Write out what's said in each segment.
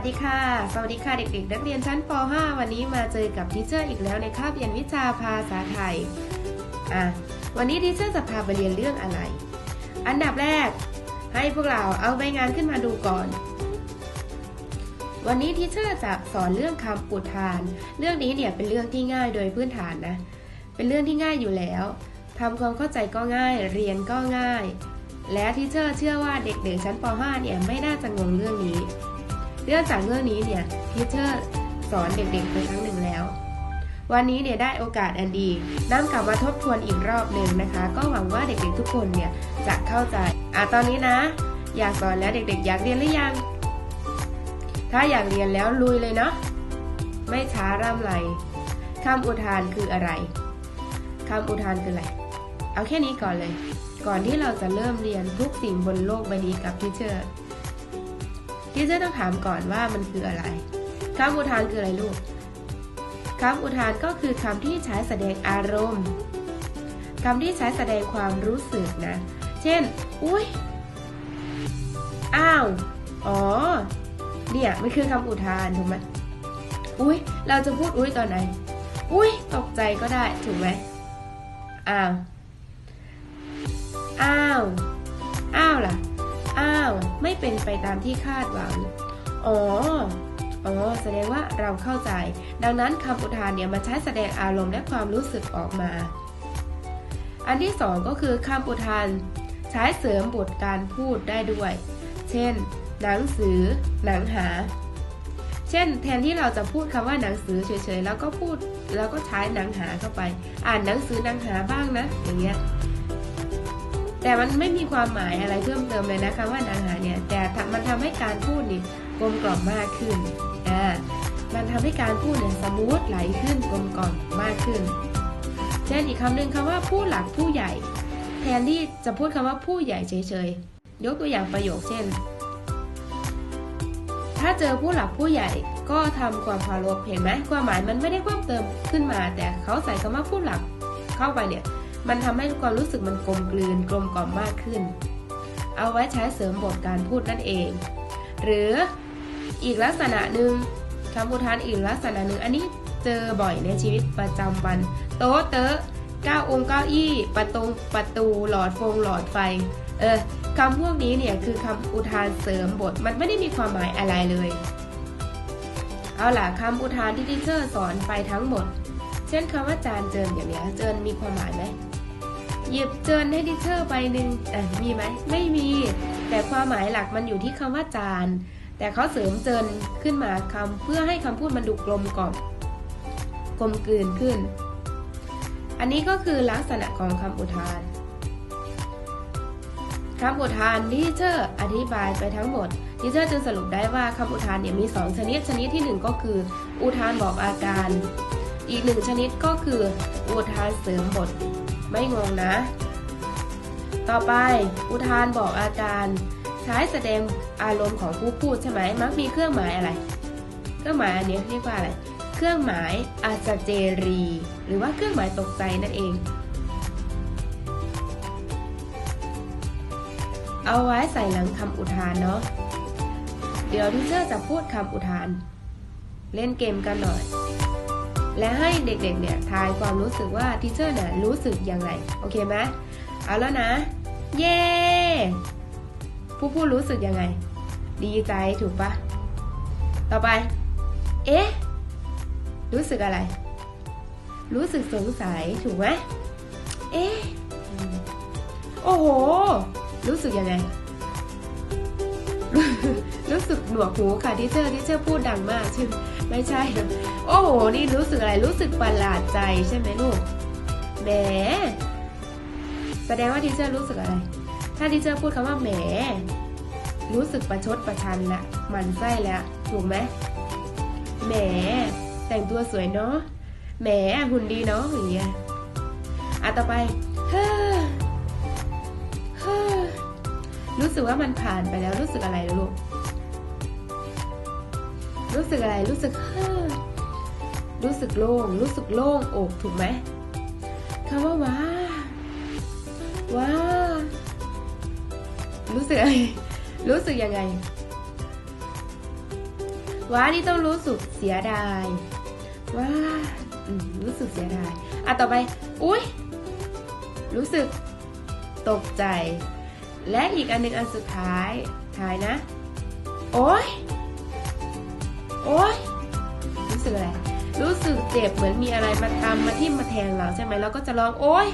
สดีค่ะ สวัสดีค่ะเด็กๆ นักเรียนชั้นป .5 วันนี้มาเจอกับทีเชอร์อีกแล้วในคาบเรียนวิชาภาษาไทย อะ วันนี้ทีเชอร์จะพาไปเรียนเรื่องอะไร อันดับแรก ให้พวกเราเอาใบงานขึ้นมาดูก่อน วันนี้ทีเชอร์จะสอนเรื่องคำอุทาน เรื่องนี้เนี่ยเป็นเรื่องที่ง่ายโดยพื้นฐานนะ เป็นเรื่องที่ง่ายอยู่แล้วทำความเข้าใจก็ง่าย เรียนก็ง่าย และทีเชอร์เชื่อว่าเด็กๆชั้นป .5 เนี่ยไม่น่าจะงงเรื่องนี้ เรื่องจากเรื่องนี้เนี่ยทีเชอร์สอนเด็กๆไปครั้งหนึ่งแล้ว วันนี้เนี่ยได้โอกาสอันดีนำกลับมาทบทวนอีกรอบหนึ่งนะคะ ก็หวังว่าเด็กๆทุกคนเนี่ยจะเข้าใจอะตอนนี้นะ อยากสอนแล้วเด็กๆ อยากเรียนหรือยัง ถ้าอยากเรียนแล้วลุยเลยเนาะไม่ช้าร่ำไรคำอุทานคืออะไรคำอุทานคืออะไร เอาแค่นี้ก่อนเลย ก่อนที่เราจะเริ่มเรียนทุกสิ่งบนโลกใบนี้กับทีเชอร์ ทีเชอร์ต้องถามก่อนว่ามันคืออะไรคำอุทานคืออะไรลูกคำอุทานก็คือคำที่ใช้แสดงอารมณ์คำที่ใช้แสดงความรู้สึกนะ เช่น อุ้ยอ้าว อ๋อ เนี่ยมันคือคำอุทานถูกไหมอุ้ยเราจะพูดอุ้ยตอนไหน อุ้ยตกใจก็ได้ถูกไหมอ้าว อ้าว ไม่เป็นไปตามที่คาดหวัง อ๋อ อ๋อ แสดงว่าเราเข้าใจ ดังนั้นคำอุทานเนี่ยมาใช้แสดงอารมณ์และความรู้สึกออกมา อันที่สองก็คือคำอุทานใช้เสริมบทการพูดได้ด้วย เช่น หนังสือ หนังหา เช่น แทนที่เราจะพูดคำว่าหนังสือเฉยๆ แล้วก็พูด แล้วก็ใช้หนังหาเข้าไป อ่านหนังสือหนังหาบ้างนะ อย่างเงี้ย แต่มันไม่มีความหมายอะไรเพิ่มเติมเลยนะคะว่านังหาเนี่ย แต่มันทำให้การพูดนี่กลมกล่อมมากขึ้นอ่ามันทำให้การพูดเนี่ยสมูทไหลขึ้นกลมกล่อมมากขึ้น เช่นอีกคำหนึ่งคำว่าผู้หลักผู้ใหญ่ แทนที่จะพูดคำว่าผู้ใหญ่เฉยๆ ยกตัวอย่างประโยคเช่น ถ้าเจอผู้หลักผู้ใหญ่ก็ทำความเคารพเห็นไหมความหมายมันไม่ได้เพิ่มเติมขึ้นมา แต่เขาใส่คำว่าผู้หลักเข้าไปเนี่ย มันทำให้ความรู้สึกมันกลมกลืนกลมกล่อมมากขึ้น เอาไว้ใช้เสริมบทการพูดนั่นเอง หรืออีกลักษณะหนึ่งคำอุทานอีกลักษณะหนึ่งอันนี้เจอบ่อยในชีวิตประจำวัน โต๊ะเตอะเก้าองค์เก้าอี้ประตูประตูหลอดฟงหลอดไฟ เออคำพวกนี้เนี่ยคือคำอุทานเสริมบทมันไม่ได้มีความหมายอะไรเลย เอาล่ะคำอุทานที่ทิเชอร์สอนไปทั้งหมด เช่นคำว่าจานเจินอย่างเนี้ยเจินมีความหมายไหม หยิบเจินให้ทิเชอร์ไปหนึ่งอ่มีไหมไม่มี แต่ความหมายหลักมันอยู่ที่คำว่าจาน แต่เขาเสริมเจินขึ้นมาคำเพื่อให้คำพูดมันดูกลมกล่อมกลมกลืนขึ้น อันนี้ก็คือลักษณะของคำอุทานคำอุทานที่เชอร์อธิบายไปทั้งหมดทิเชอร์จึงสรุปได้ว่าคำอุทานเนี่ยมี 2 ชนิด ชนิดที่ 1 ก็คือ อุทานบอกอาการ อีกหนึ่งชนิดก็คือ อุทานเสริมบท ไม่งงนะ ต่อไป อุทานบอกอาการ ใช้แสดงอารมณ์ของผู้พูดใช่ไหมมักมีเครื่องหมายอะไร เครื่องหมายอันนี้เรียกว่าอะไร เครื่องหมายอาจเจรี หรือว่าเครื่องหมายตกใจนั่นเอง เอาไว้ใส่หลังคำอุทานเนาะเดี๋ยวทิเชอร์จะพูดคำอุทาน เล่นเกมกันหน่อย และให้เด็กๆเนี่ยทายความรู้สึกว่าทิเชอร์เนี่ยรู้สึกยังไง โอเคไหมเอาแล้วนะ เย้ผู้พูดรู้สึกยังไง ดีใจถูกปะต่อไป เอ๊ะ รู้สึกอะไร รู้สึกสงสัยถูกไหมเอ๊ะ โอ้โห รู้สึกยังไง รู้สึกหนวกหูค่ะที่เชอร์ที่เชอร์พูดดังมากใช่ไหม ไม่ใช่ โอ้โห นี่รู้สึกอะไร รู้สึกประหลาดใจใช่ไหมลูก แหม แสดงว่าทีเชอร์รู้สึกอะไร ถ้าทีเชอร์พูดคำว่าแหม รู้สึกประชดประชันละมันไส้แล้ว ถูกไหมแหม แต่งตัวสวยเนาะ แหม หุ่นดีเนาะ อย่างเงี้ย อะต่อไป เฮ้อ เฮ้อ รู้สึกว่ามันผ่านไปแล้ว รู้สึกอะไรลูก รู้สึกอะไรรู้สึกเฮ้อรู้สึกโล่งรู้สึกโล่งอกถูกไหมคำว่าว้าว้ารู้สึกอะไรรู้สึกยังไงว้านี่ต้องรู้สึกเสียดายว้ารู้สึกเสียดายอะต่อไป อุ้ยรู้สึกตกใจ และอีกอันหนึ่งอันสุดท้ายท้ายนะ โอ้ย โอ้ยรู้สึกอะไร รู้สึกเจ็บเหมือนมีอะไรมาตามาทิ่มมาแทงเราใช่ไหมเราก็จะร้องโอ๊ย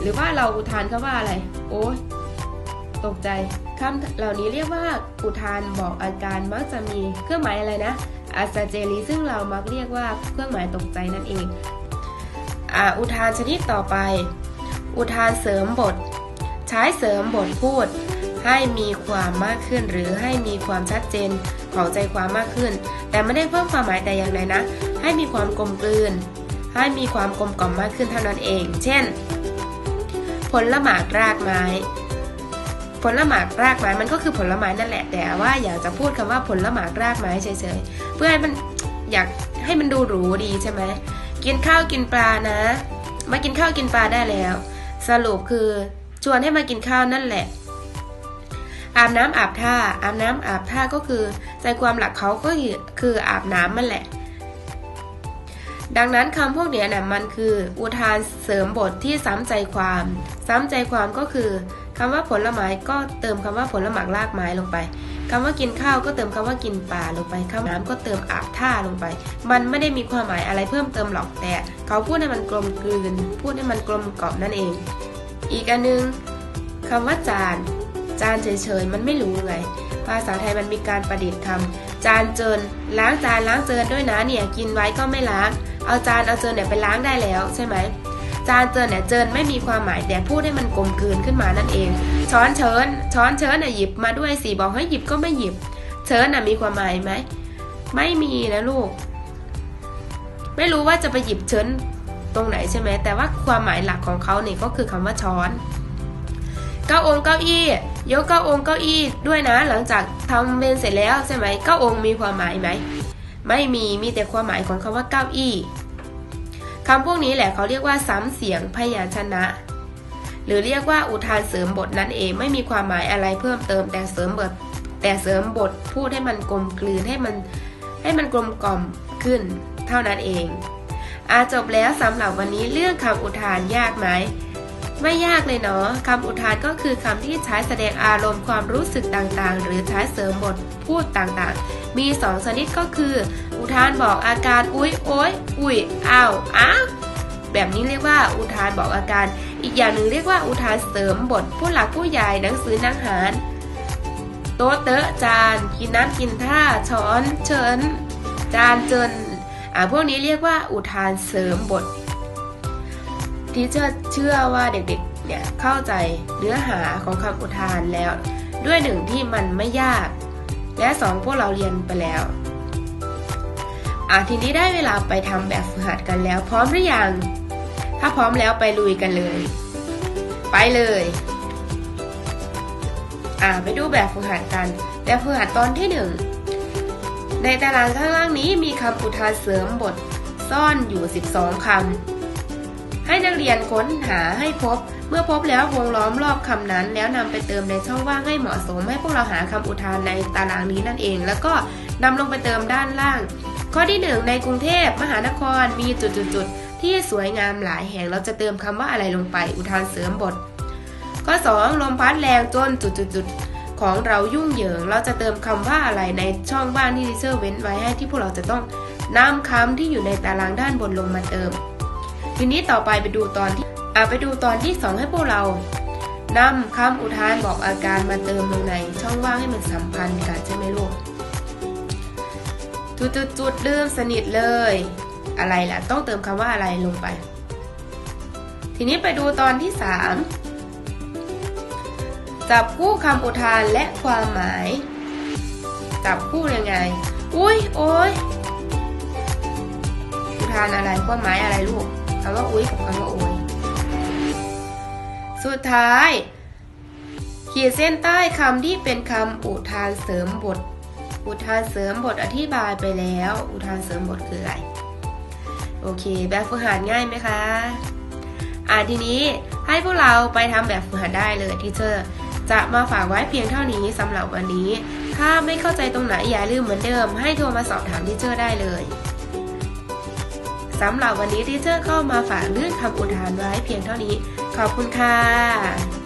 หรือว่าเราอุทานเขาว่าอะไร โอ๊ย ตกใจคำเหล่านี้เรียกว่าอุทานบอกอาการมักจะมีเครื่องหมายอะไรนะอาซาเจลีซึ่งเรามักเรียกว่าเครื่องหมายตกใจนั่นเองอ่าอุทานชนิดต่อไป อุทานเสริมบท ใช้เสริมบทพูด ให้มีความมากขึ้น หรือให้มีความชัดเจนของใจความมากขึ้น แต่ไม่ได้เพิ่มความหมายแต่อย่างใดนะ ให้มีความกลมกลืน ให้มีความกลมกล่อมมากขึ้นเท่านั้นเอง เช่น ผลละหมากรากไม้ ผลละหมากรากไม้มันก็คือผลไม้นั่นแหละ แต่ว่าอยากจะพูดคำว่าผลละหมากรากไม้เฉยๆ เพื่อให้มันอยากให้มันดูหรูดีใช่ไหม กินข้าวกินปลานะ มากินข้าวกินปลาได้แล้ว สรุปคือชวนให้มากินข้าวนั่นแหละ อาบน้ำอาบท่า อาบน้ำอาบท่าก็คือ ใจความหลักเขาก็คืออาบน้ำมันแหละ ดังนั้นคำพวกเนี้ยนะมันคือ อุทานเสริมบทที่ซ้ำใจความ ซ้ำใจความก็คือคำว่าผลไม้ก็เติมคำว่าผลหมากรากไม้ลงไปคำว่ากินข้าวก็เติมคำว่ากินปลาลงไปคำน้ำก็เติมอาบท่าลงไป มันไม่ได้มีความหมายอะไรเพิ่มเติมหรอกแต่เขาพูดให้มันกลมกลืน พูดให้มันกลมกล่อมนั่นเอง อีกอันนึงคำว่าจาน จานเฉยๆ มันไม่รู้ไง ภาษาไทยมันมีการประดิษฐ์คำจานเจินล้างจานล้างเจินด้วยนะเนี่ยกินไว้ก็ไม่ล้าง เอาจานเอาเจินเนี่ยไปล้างได้แล้วใช่ไหมจานเจินเนี่ยเจินไม่มีความหมายแต่พูดให้มันกลมกลืนขึ้นมานั่นเอง ช้อนเชิญช้อนเชิญน่ะหยิบมาด้วยสิบอกให้หยิบก็ไม่หยิบ เชิญน่ะมีความหมายไหมไม่มีนะลูก ไม่รู้ว่าจะไปหยิบเชิญตรงไหนใช่ไหมแต่ว่าความหมายหลักของเขาเนี่ยก็คือคำว่าช้อนเก้าองเก้าอี้ ยกเก้าองค์เก้าอี้ด้วยนะหลังจากทำเมนเสร็จแล้วใช่ไหมเก้าองค์มีความหมายไหมไม่มีมีแต่ความหมายของคำว่าเก้าอี้คำพวกนี้แหละเขาเรียกว่าซ้ำเสียงพยัญชนะ หรือเรียกว่าอุทานเสริมบทนั่นเองไม่มีความหมายอะไรเพิ่มเติมแต่เสริมบทแต่เสริมบทพูดให้มันกลมกลืนให้มันให้มันกลมกล่อมขึ้น เท่านั้นเองอาจบแล้วสำหรับวันนี้เรื่องคำอุทานยากไหม ไม่ยากเลยเนาะคำอุทานก็คือคำที่ใช้แสดงอารมณ์ความรู้สึกต่างๆ หรือใช้เสริมบทพูดต่างๆ มีสองชนิดก็คือ อุทานบอกอาการอุ้ยโอ้ยอุ้ยอ้าวอ้าวแบบนี้เรียกว่าอุทานบอกอาการ อีกอย่างหนึ่งเรียกว่าอุทานเสริมบทผู้หลักผู้ใหญ่หนังสือนักหารโต๊ะเตอะจาน กินน้ำกินท่าช้อนเชิญจานเจินอ่าพวกนี้เรียกว่าอุทานเสริมบท ที่เชื่อเชื่อว่าเด็กๆเนี่ยเข้าใจเนื้อหาของคำอุทานแล้ว ด้วยหนึ่งที่มันไม่ยาก และสองพวกเราเรียนไปแล้วอะทีนี้ได้เวลาไปทำแบบฝึกหัดกันแล้ว พร้อมหรือยัง ถ้าพร้อมแล้วไปลุยกันเลย ไปเลยอะไปดูแบบฝึกหัดกัน แบบฝึกหัดตอนที่หนึ่งในตารางข้างล่างนี้มีคำอุทานเสริมบทซ่อนอยู่ 12 คำ ให้นักเรียนค้นหาให้พบ เมื่อพบแล้ววงล้อมรอบคำนั้น แล้วนำไปเติมในช่องว่างให้เหมาะสม ให้พวกเราหาคำอุทานในตารางนี้นั่นเอง แล้วก็นำลงไปเติมด้านล่าง ข้อที่หนึ่งในกรุงเทพมหานครมีจุดๆๆที่สวยงามหลายแห่งเราจะเติมคำว่าอะไรลงไป อุทานเสริมบท ข้อสองลมพัดแรงจนจุดๆๆของเรายุ่งเหยิง เราจะเติมคำว่าอะไรในช่องว่างที่ดิเซอร์เว้นไว้ให้ที่พวกเราจะต้องนำคำที่อยู่ในตารางด้านบนลงมาเติม ทีนี้ต่อไปไปดูตอนที่อ่าไปดูตอนที่สองให้พวกเรานำคำอุทานบอกอาการมาเติมลงในช่องว่างให้มันสัมพันธ์กันใช่ไหมลูกจุดจุดจุดลืมสนิทเลย อะไรล่ะ ต้องเติมคำว่าอะไรลงไป ทีนี้ไปดูตอนที่สามจับคู่คำอุทานและความหมาย จับคู่ยังไง อุ้ยโอ้ยอุทานอะไรความหมายอะไรลูก คำว่าอุ้ยกับคำว่าโอ้ยสุดท้าย ขีดเส้นใต้คำที่เป็นคำอุทานเสริมบท อุทานเสริมบทอธิบายไปแล้ว อุทานเสริมบทคืออะไร โอเค แบบฝึกหัดง่ายไหมคะอ่าทีนี้ให้พวกเราไปทำแบบฝึกหัดได้เลยทีเชอร์จะมาฝากไว้เพียงเท่านี้สำหรับวันนี้ ถ้าไม่เข้าใจตรงไหนอย่าลืมเหมือนเดิม ให้โทรมาสอบถามทีเชอร์ได้เลย สำหรับวันนี้ทีเชอร์ก็มาฝากเรื่องคำอุทานไว้เพียงเท่านี้ ขอบคุณค่ะ